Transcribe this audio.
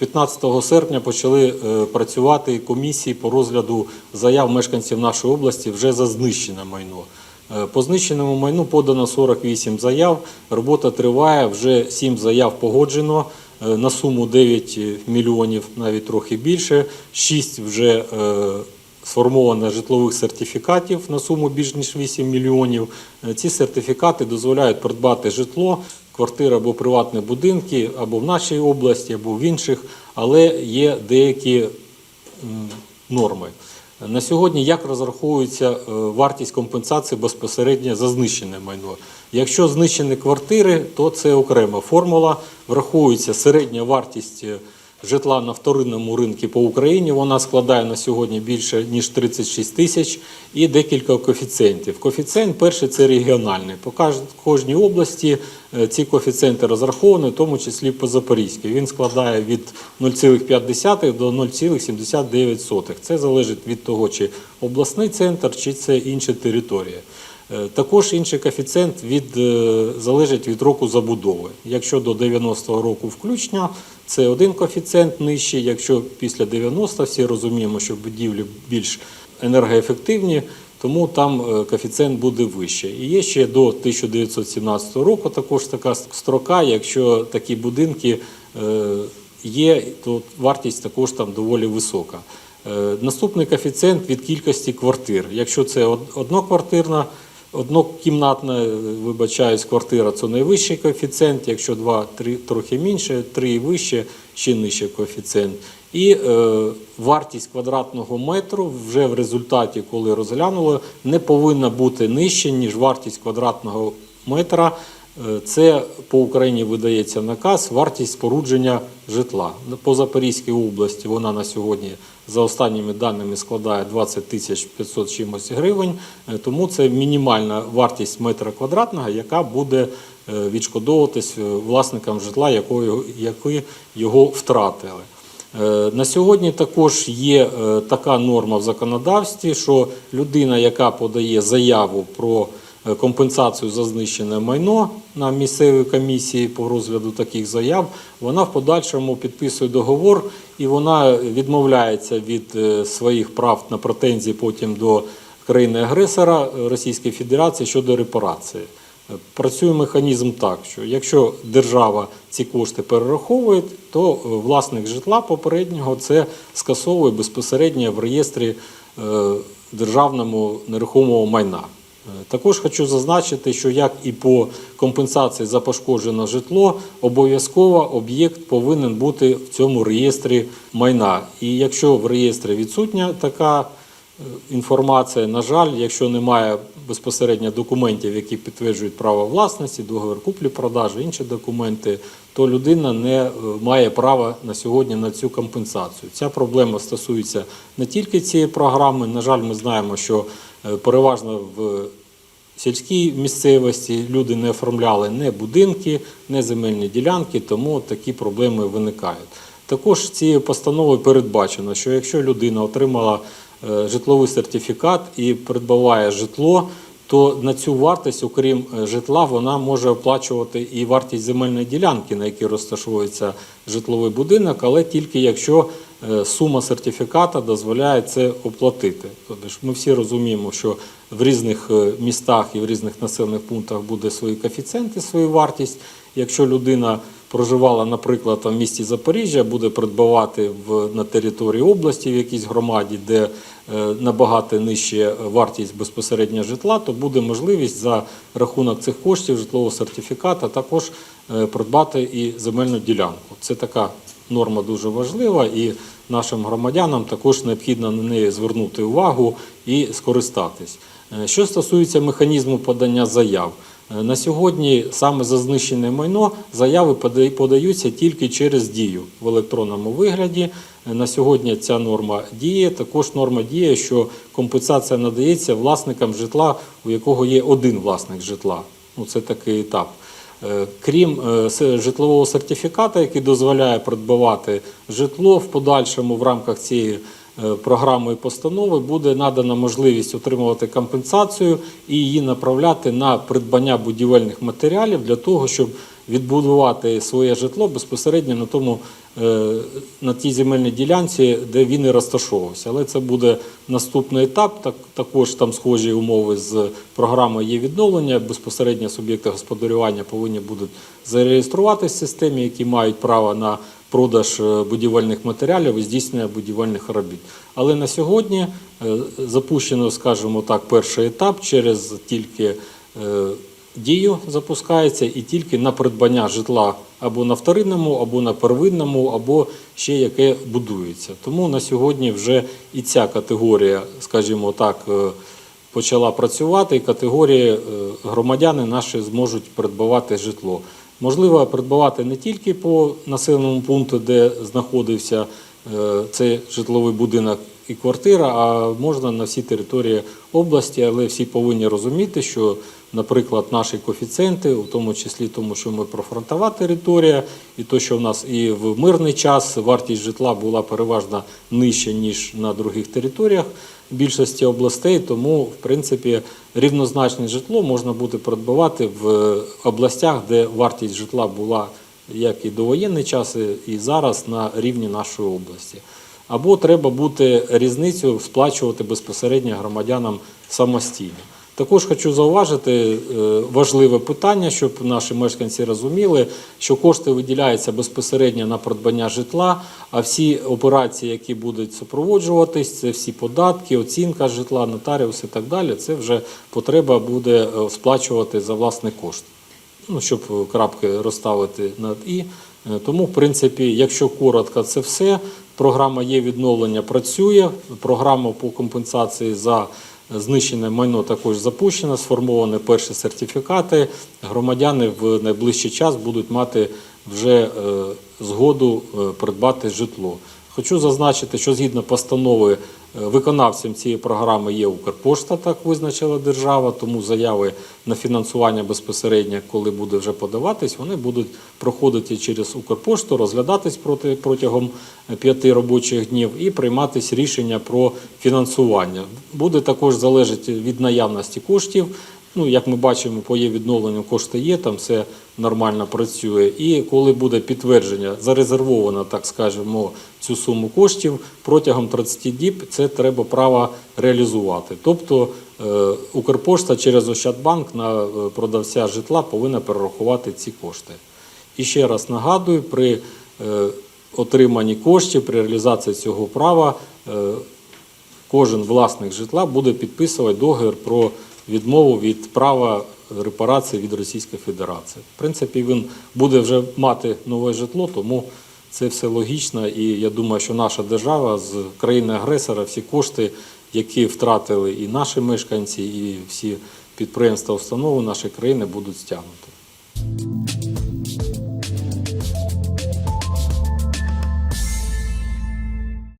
15 серпня почали е, працювати комісії по розгляду заяв мешканців нашої області вже за знищене майно. Е, По знищеному майну подано 48 заяв. Робота триває, вже 7 заяв погоджено е, на суму 9 мільйонів, навіть трохи більше. 6 вже сформовано житлових сертифікатів на суму більш ніж 8 мільйонів. Ці сертифікати дозволяють придбати житло, квартири або приватні будинки, або в нашій області, або в інших, але є деякі норми. На сьогодні як розраховується е, вартість компенсації безпосередньо за знищене майно? Якщо знищені квартири, то це окрема формула. Враховується середня вартість е, житла на вторинному ринку по Україні. Вона складає на сьогодні більше ніж 36 тисяч і декілька коефіцієнтів. Коефіцієнт перший це регіональний. По кожній області е, ці коефіцієнти розраховані, в тому числі по Запорізькій. Він складає від 0,5 до 0,79. Це залежить від того, чи обласний центр, чи це інша територія. Е, Також інший коефіцієнт від, е, залежить від року забудови. Якщо до 90-го року включно, це один коефіцієнт нижчий. Якщо після 90 всі розуміємо, що будівлі більш енергоефективні, тому там е, коефіцієнт буде вищий. І є ще до 1917 року також така строка. Якщо такі будинки є, то вартість також там доволі висока. Наступний коефіцієнт від кількості квартир. Якщо це од- одноквартирна, однокімнатна, вибачаюсь, квартира, це найвищий коефіцієнт. Якщо два, три трохи менше, три вище, ще нижчий коефіцієнт. І е, вартість квадратного метру вже в результаті, коли розглянули, не повинна бути нижче, ніж вартість квадратного метра. Е, Це по Україні видається наказ вартість спорудження житла. По Запорізькій області вона на сьогодні за останніми даними складає 20 тисяч 500 чимось гривень, Е, тому це мінімальна вартість метра квадратного, яка буде е, відшкодовуватись власникам житла, якого- які його втратили. На сьогодні також є така норма в законодавстві, що людина, яка подає заяву про компенсацію за знищене майно на місцевій комісії по розгляду таких заяв, вона в подальшому підписує договор і вона відмовляється від е, своїх прав на претензії потім до країни-агресора е, Російської Федерації щодо репарації. Е, Працює механізм так, що якщо держава ці кошти перераховує, то е, власник житла попереднього це скасовує безпосередньо в реєстрі е, державному нерухомого майна. Е, Також хочу зазначити, що як і по компенсації за пошкоджене житло, обов'язково об'єкт повинен бути в цьому реєстрі майна. І якщо в реєстрі відсутня така інформація. На жаль, якщо немає безпосередньо документів, які підтверджують право власності, договір куплі-продажу, інші документи, то людина не е, має права на сьогодні на цю компенсацію. Ця проблема стосується не тільки цієї програми. На жаль, ми знаємо, що е, переважно в сільській місцевості люди не оформляли не будинки, не земельні ділянки, тому такі проблеми виникають. Також цією постановою передбачено, що якщо людина отримала е, житловий сертифікат і придбаває житло, то на цю вартість, окрім е, житла, вона може оплачувати і вартість земельної ділянки, на якій розташовується житловий будинок, але тільки якщо е, сума сертифіката дозволяє це оплатити. Тобто ми всі розуміємо, що в різних е, містах і в різних населених пунктах буде свої коефіцієнти, свою вартість. Якщо людина проживала, наприклад, в місті Запоріжжя, буде придбавати в, на території області в якійсь громаді, де е, набагато нижче вартість безпосередньо житла, то буде можливість за рахунок цих коштів житлового сертифіката також е, придбати і земельну ділянку. Це така норма дуже важлива, і нашим громадянам також необхідно на неї звернути увагу і скористатись. Е, Що стосується механізму подання заяв, на сьогодні саме за знищене майно заяви подаються тільки через дію в електронному вигляді. Е, На сьогодні ця норма діє. Також норма діє, що компенсація надається власникам житла, у якого є один власник житла. Ну, це такий етап. Е, Крім е, житлового сертифіката, який дозволяє придбавати житло, в подальшому в рамках цієї е, програми і постанови буде надана можливість отримувати компенсацію і її направляти на придбання будівельних матеріалів для того, щоб відбудувати своє житло безпосередньо на тому е, на тій земельній ділянці, де він і розташовувався. Але це буде наступний етап. Так, також там схожі умови з програмою є відновлення. Безпосередньо суб'єкти господарювання повинні будуть зареєструватися в системі, які мають право на продаж е, будівельних матеріалів і здійснення будівельних робіт. Але на сьогодні е, запущено, скажімо так, перший етап через тільки е, дію запускається і тільки на придбання житла або на вторинному, або на первинному, або ще яке будується. Тому на сьогодні вже і ця категорія, скажімо так, почала працювати, і категорії громадяни наші зможуть придбавати житло. Можливо, придбавати не тільки по населеному пункту, де знаходився е, цей житловий будинок і квартира, а можна на всій території області, але всі повинні розуміти, що, наприклад, наші коефіцієнти, у тому числі тому, що ми профронтова територія, і то, що в нас і в мирний час вартість житла була переважно нижча, ніж на других територіях більшості областей, тому, в принципі, рівнозначне житло можна буде придбавати в областях, де вартість житла була як і довоєнний час, і зараз на рівні нашої області. Або треба буде різницю сплачувати безпосередньо громадянам самостійно. Також хочу зауважити е, важливе питання, щоб наші мешканці розуміли, що кошти виділяються безпосередньо на придбання житла, а всі операції, які будуть супроводжуватись, це всі податки, оцінка житла, нотаріус і так далі. Це вже потреба буде е, сплачувати за власний кошт ну, щоб е, крапки розставити над і. Тому, в принципі, якщо коротко, це все. Програма є відновлення працює. Програма по компенсації за знищене майно також запущено, сформовані перші сертифікати. Громадяни в найближчий час будуть мати вже е, згоду е, придбати житло. Хочу зазначити, що згідно постанови е, виконавцем цієї програми є Укрпошта, так визначила держава, тому заяви на фінансування безпосередньо, коли буде вже подаватись, вони будуть проходити через Укрпошту, розглядатись проти, протягом е, п'яти робочих днів і прийматись рішення про фінансування. Буде також залежати від наявності коштів. Ну, як ми бачимо, по є відновленню кошти є, там все нормально працює. І коли буде підтвердження, зарезервовано, так скажемо, цю суму коштів протягом 30 діб, це треба право реалізувати. Тобто е, Укрпошта через Ощадбанк на е, продавця житла повинна перерахувати ці кошти. І ще раз нагадую, при е, отриманні коштів, при реалізації цього права кожен власник житла буде підписувати договір про відмову від права репарації від Російської Федерації. В принципі, він буде вже мати нове житло, тому це все логічно. І я думаю, що наша держава з країни-агресора всі кошти, які втратили і наші мешканці, і всі підприємства, установи нашої країни будуть стягнуті.